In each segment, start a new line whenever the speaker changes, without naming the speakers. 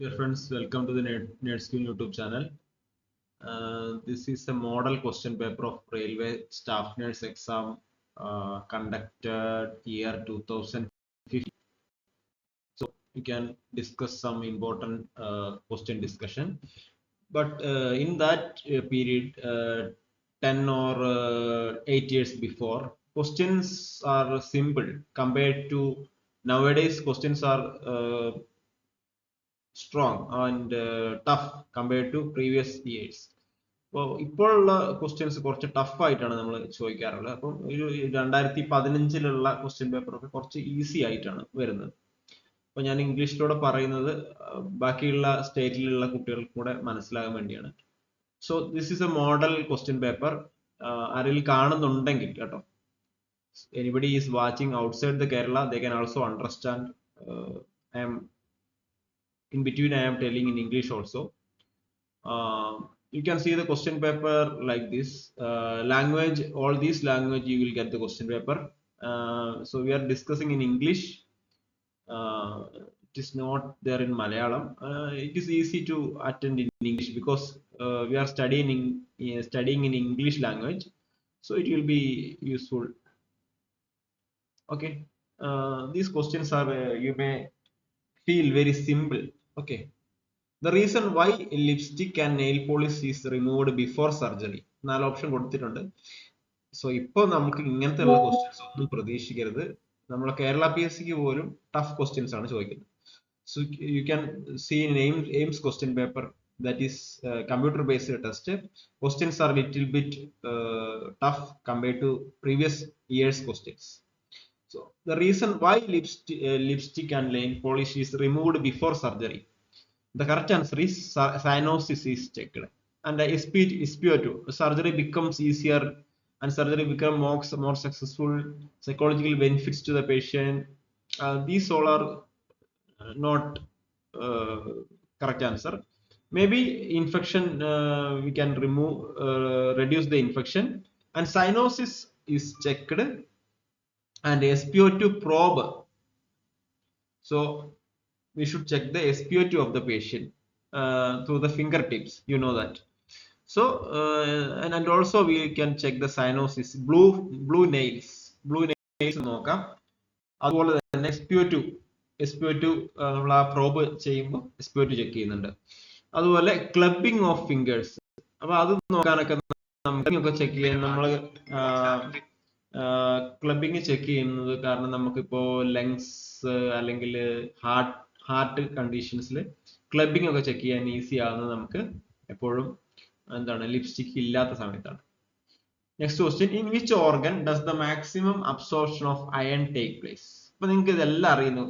Dear friends, welcome to the Nerd, Nerd YouTube channel. Uh, this is a model question paper of Railway Staff Nurse exam uh, conducted year 2015. So we can discuss some important uh, question discussion. But uh, in that uh, period, uh, 10 or uh, 8 years before, questions are simple compared to nowadays questions are strong and uh, tough to previous years. അപ്പോൾ ഇപ്പോഴുള്ള questions കുറച്ച് tough ആയിട്ടാണ് നമ്മൾ ചോദിക്കാറുള്ളത്. അപ്പം ഒരു രണ്ടായിരത്തി പതിനഞ്ചിലുള്ള question പേപ്പറൊക്കെ കുറച്ച് ഈസി ആയിട്ടാണ് വരുന്നത്. അപ്പോൾ ഞാൻ ഇംഗ്ലീഷിലൂടെ പറയുന്നത് ബാക്കിയുള്ള സ്റ്റേറ്റിലുള്ള കുട്ടികൾക്ക് കൂടെ മനസ്സിലാകാൻ വേണ്ടിയാണ്. So this is a model question paper ആരെങ്കിലും കാണുന്നുണ്ടെങ്കിൽ കേട്ടോ. Anybody is watching outside the Kerala they can also understand I am in between i am telling in english also. Uh, you can see the question paper like this. Uh, language all these language you will get the question paper. Uh, so we are discussing in english. Uh, it is not there in malayalam. Uh, it is easy to attend in english because uh, we are studying in, studying in english language. So it will be useful. Okay. These questions are you may feel very simple okay the reason why lipstick and nail polish is removed before surgery നാല് option കൊടുത്തിട്ടുണ്ട് so ഇപ്പോൾ നമുക്ക് ഇങ്ങനത്തെ ഉള്ള questions ഒന്നും പ്രതീക്ഷിക്കരുത് നമ്മളെ Kerala P S സിക്ക് പോലും ടഫ് ക്വസ്റ്റ്യൻസ് ആണ് ചോദിക്കുന്നത് so you can see aims, AIIMS question paper that is uh, computer based test questions are little bit uh, tough compared to previous years questions so the reason why lipstick, uh, lipstick and nail polish is removed before surgery, the correct answer is cyanosis is checked. And the SP, SPO2, surgery becomes easier and surgery become more, more successful, psychological benefits to the patient. Uh, these all are uh, not uh, correct answer. Maybe infection, uh, we can remove, uh, reduce the infection and cyanosis is checked and SpO2 probe. So we should check the SpO2 of the patient uh, through the fingertips. You know that. So uh, and, and also we can check the cyanosis. Blue blue nails. Blue nails നോക്കാം അതുപോലെ തന്നെ S P O two S P O two നമ്മൾ ആ probe ചെയ്യുമ്പോൾ S P O two check ചെയ്യുന്നുണ്ട് അതുപോലെ clubbing of fingers അപ്പൊ അത് നോക്കാനൊക്കെ നമുക്ക് ചെക്ക് ചെയ്യാൻ നമ്മൾ ക്ലബിങ് ചെക്ക് ചെയ്യുന്നത് കാരണം നമുക്കിപ്പോ ലങ്സ് അല്ലെങ്കിൽ ഹാർട്ട് ഹാർട്ട് കണ്ടീഷൻസിൽ ക്ലബിംഗ് ഒക്കെ ചെക്ക് ചെയ്യാൻ ഈസി ആവുന്നത് നമുക്ക് എപ്പോഴും എന്താണ് ലിപ്സ്റ്റിക് ഇല്ലാത്ത സമയത്താണ്. Next question in which organ does the maximum absorption of iron take place അപ്പൊ നിങ്ങൾക്ക് ഇതെല്ലാം അറിയുന്നു.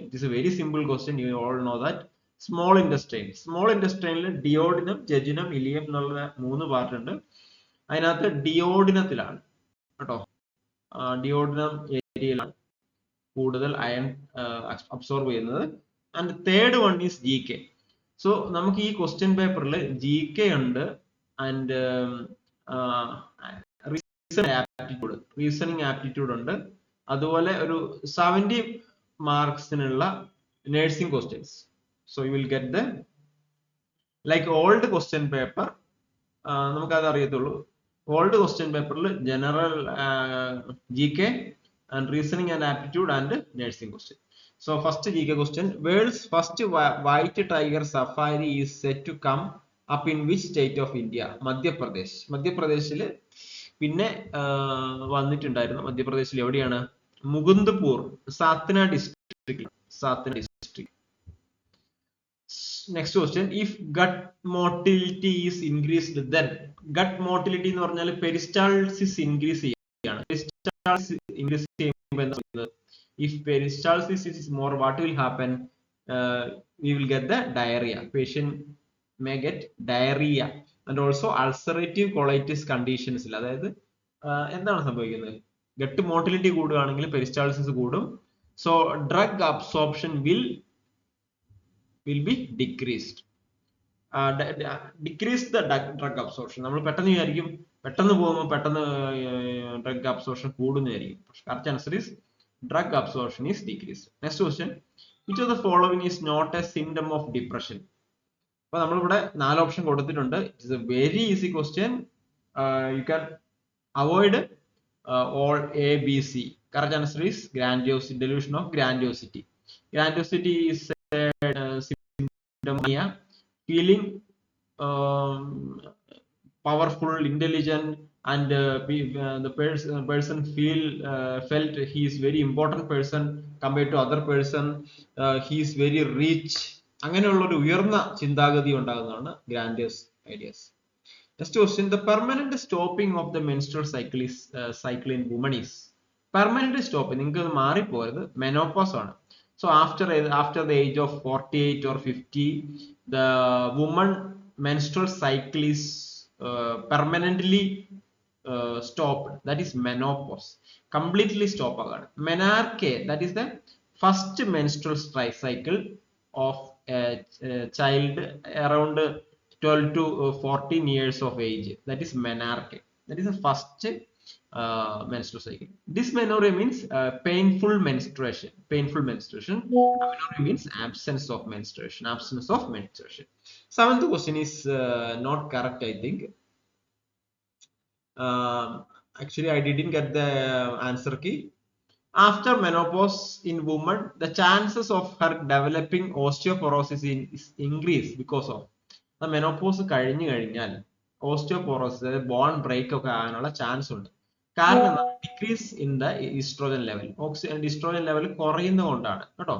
It is a very simple question you all know that small intestine small ഇൻഡസ്ട്രൈനിൽ duodenum jejunum ileum എന്നുള്ള മൂന്ന് പാർട്ട് ഉണ്ട്. അതിനകത്ത് ഡിയോഡിനത്തിലാണ് കേട്ടോ? ഡിയോഡിനം ഏരിയയിലാണ് കൂടുതൽ അയൺ അബ്സോർബ് ചെയ്യുന്നത്. And third one is G K so നമുക്ക് ഈ ക്വസ്റ്റ്യൻ പേപ്പറിൽ ജി കെ ഉണ്ട്. ആൻഡ് ആപ്റ്റിറ്റ്യൂഡ് റീസണിങ് ആപ്റ്റിറ്റ്യൂഡ് ഉണ്ട്. അതുപോലെ ഒരു seventy മാർക്സിനുള്ള nursing questions so you will get the like old question paper നമുക്കത് അറിയത്തുള്ളൂ ഓൾഡ് ക്വസ്റ്റ്യൻ പേപ്പറിൽ general G K and reasoning and aptitude and nursing question so first G K question world's first white tiger safari is set to come up in which state of India Madhya Pradesh. മധ്യപ്രദേശിൽ പിന്നെ വന്നിട്ടുണ്ടായിരുന്നു. മധ്യപ്രദേശിൽ എവിടെയാണ്? മുകുന്ദ്പൂർ Satna district Satna district next question if gut motility is increased then gut motility എന്ന് പറഞ്ഞാൽ peristalsis increase ചെയ്യുകയാണ് increase ചെയ്യുമ്പോൾ എന്താ പറയുന്നത്? If peristalsis is more what will happen we will get the diarrhoea patient may get diarrhoea and also ulcerative colitis കണ്ടീഷൻസിൽ അതായത് എന്താണ് സംഭവിക്കുന്നത്? ഗട്ട് മോട്ടിലിറ്റി കൂടുകയാണെങ്കിൽ പെരിസ്റ്റാൾസിസ് കൂടും. So drug absorption will will be decreased decrease the drug absorption നമ്മൾ പെട്ടെന്ന് വിചാരിക്കും പെട്ടെന്ന് പോകുമ്പോൾ പെട്ടെന്ന് ഡ്രഗ് അബ്സോർഷൻ കൂടുന്നതായിരിക്കും. പക്ഷെ correct answer is drug absorption is decreased. Next question which of the following is not a symptom of depression അപ്പൊ നമ്മളിവിടെ നാല് ഓപ്ഷൻ കൊടുത്തിട്ടുണ്ട്. It's a very easy question you can avoid all A B C correct answer is grandiosity delusion of grandiosity grandiosity is feeling um, powerful intelligent and uh, be, uh, the pers- uh, person feel uh, felt he is very important person compared to other person uh, he is very rich അങ്ങനെയുള്ള ഒരു ഉയർന്ന ചിന്താഗതി ഉണ്ടാകുന്നതാണ് grandiose ideas next question the permanent stopping of the menstrual cycle is cycle in woman is permanent stop നിങ്ങൾക്ക് മാറിപ്പോയത് menopause ആണ് so after after the age of 48 or 50 the woman menstrual cycle is uh, Uh, permanently uh, stopped. That is menopause. Completely stop again menarche that is the first menstrual strike cycle of a child around 12 to uh, 14 years of age. That is menarche. that is the first uh, menstrual cycle. Dysmenorrhea means uh, painful menstruation. Painful menstruation. Amenorrhea means absence of menstruation. Absence of menstruation. Seventh question is uh, not correct, I think. Um, actually, I didn't get the answer key. After menopause in woman, the chances of her developing osteoporosis in, is increased because of the menopause കഴിഞ്ഞു കഴിഞ്ഞാൽ osteoporosis അതായത് bone break ഒക്കെ ആകാനുള്ള chance ഉണ്ട്. കാരണം decrease in the oestrogen level oxy oestrogen level കുറയുന്നതുകൊണ്ടാണ്. കേട്ടോ?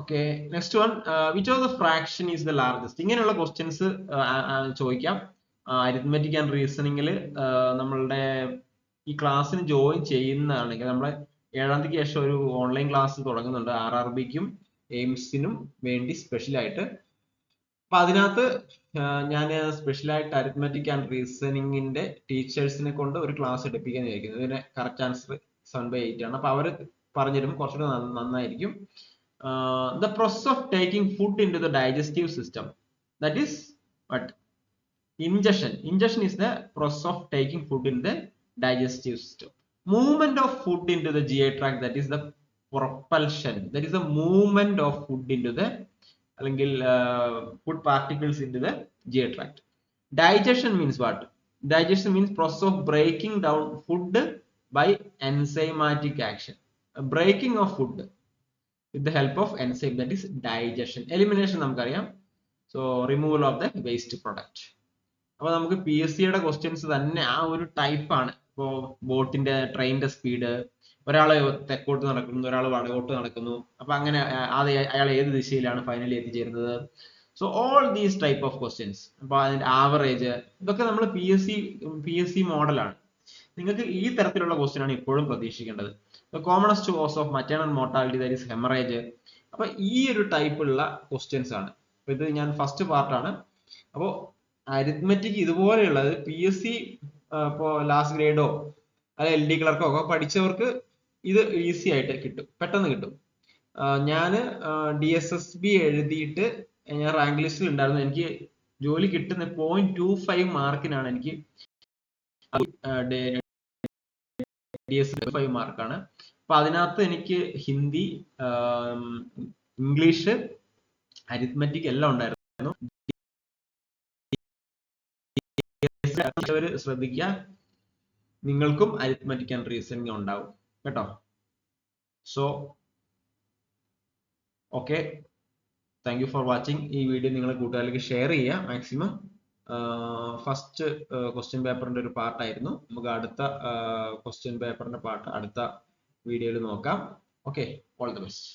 Okay next one which of the fraction is the largest ഇങ്ങനെയുള്ള questions ചോദിക്കാം. അരിത്മെറ്റിക് ആൻഡ് റീസണിങ്ങിൽ നമ്മളുടെ ഈ ക്ലാസ്സിന് ജോയിൻ ചെയ്യുന്നതാണെങ്കിൽ നമ്മളെ ഏഴാം തീയതിക്ക് ശേഷം ഒരു ഓൺലൈൻ ക്ലാസ് തുടങ്ങുന്നുണ്ട്. ആർ ആർ ബിക്കും എയിംസിനും വേണ്ടി സ്പെഷ്യൽ ആയിട്ട് അപ്പൊ അതിനകത്ത് ഞാൻ സ്പെഷ്യലായിട്ട് അരിത്മെറ്റിക് ആൻഡ് റീസണിങ്ങിന്റെ ടീച്ചേഴ്സിനെ കൊണ്ട് ഒരു ക്ലാസ് എടുപ്പിക്കാൻ വിചാരിക്കുന്നത് ഇതിന്റെ correct answer seven by eight ആണ്. അപ്പൊ അവർ പറഞ്ഞുതരും കുറച്ചുകൂടെ നന്നായിരിക്കും. The process of taking food into the digestive system that is what injection injection ingestion the process of taking food in the digestive system movement of food into the G track that is the propulsion that is the movement of food into the അല്ലെങ്കിൽ food particles in the GI tract digestion means what digestion means process of breaking down food by enzymatic action breaking of food with the help of enzyme that is digestion elimination നമുക്കറിയാം. So removal of the waste product അപ്പൊ നമുക്ക് P S സിയുടെ questions തന്നെ ആ ഒരു type ആണ് ഇപ്പോ ബോട്ടിന്റെ ട്രെയിനിന്റെ സ്പീഡ് ഒരാൾ തെക്കോട്ട് നടക്കുന്നു ഒരാൾ വടകോട്ട് നടക്കുന്നു. അപ്പൊ അങ്ങനെ അത് അയാൾ ഏത് ദിശയിലാണ് ഫൈനലി എത്തിച്ചേരുന്നത്? So all these type of questions അപ്പൊ അതിന്റെ ആവറേജ് ഇതൊക്കെ നമ്മൾ P S C P S C മോഡലാണ് നിങ്ങൾക്ക് ഈ തരത്തിലുള്ള ക്വസ്റ്റ്യൻ ആണ് ഇപ്പോഴും പ്രതീക്ഷിക്കേണ്ടത്. Commonest cause of maternal mortality that is haemorrhage അപ്പൊ ഈ ഒരു ടൈപ്പുള്ള ക്വസ്റ്റ്യൻസ് ആണ്. ഇത് ഞാൻ ഫസ്റ്റ് പാർട്ടാണ് അപ്പോൾ അരിത്മെറ്റിക് ഇതുപോലെയുള്ളത് പി എസ് സി ഇപ്പോ ലാസ്റ്റ് ഗ്രേഡോ അല്ലെ എൽ ഡി ക്ലർക്കോ ഒക്കെ പഠിച്ചവർക്ക് ഇത് ഈസി ആയിട്ട് കിട്ടും പെട്ടെന്ന് കിട്ടും. ഞാൻ ഡി എസ് എസ് ബി എഴുതിയിട്ട് ഞാൻ റാങ്ക് ലിസ്റ്റിൽ ഉണ്ടായിരുന്നു. എനിക്ക് ജോലി കിട്ടുന്ന പോയിന്റ് ടു ഫൈവ് മാർക്കിനാണ് എനിക്ക് ഡി എസ് ഫൈവ് മാർക്കാണ് അപ്പൊ അതിനകത്ത് എനിക്ക് ഹിന്ദി ഇംഗ്ലീഷ് അരിത്മെറ്റിക് എല്ലാം ഉണ്ടായിരുന്നു. ശ്രദ്ധിക്കുക. നിങ്ങൾക്കും അരിത്മെറ്റിക് ആൻഡ് റീസണിങ് ഉണ്ടാവും. കേട്ടോ? So okay thank you for watching ഈ വീഡിയോ നിങ്ങൾ കൂട്ടുകാരിലേക്ക് ഷെയർ ചെയ്യുക മാക്സിമം ഫസ്റ്റ് ക്വസ്റ്റ്യൻ പേപ്പറിന്റെ ഒരു പാർട്ടായിരുന്നു നമുക്ക് അടുത്ത ക്വസ്റ്റ്യൻ പേപ്പറിന്റെ പാർട്ട് അടുത്ത വീഡിയോയിൽ നോക്കാം. Okay all the best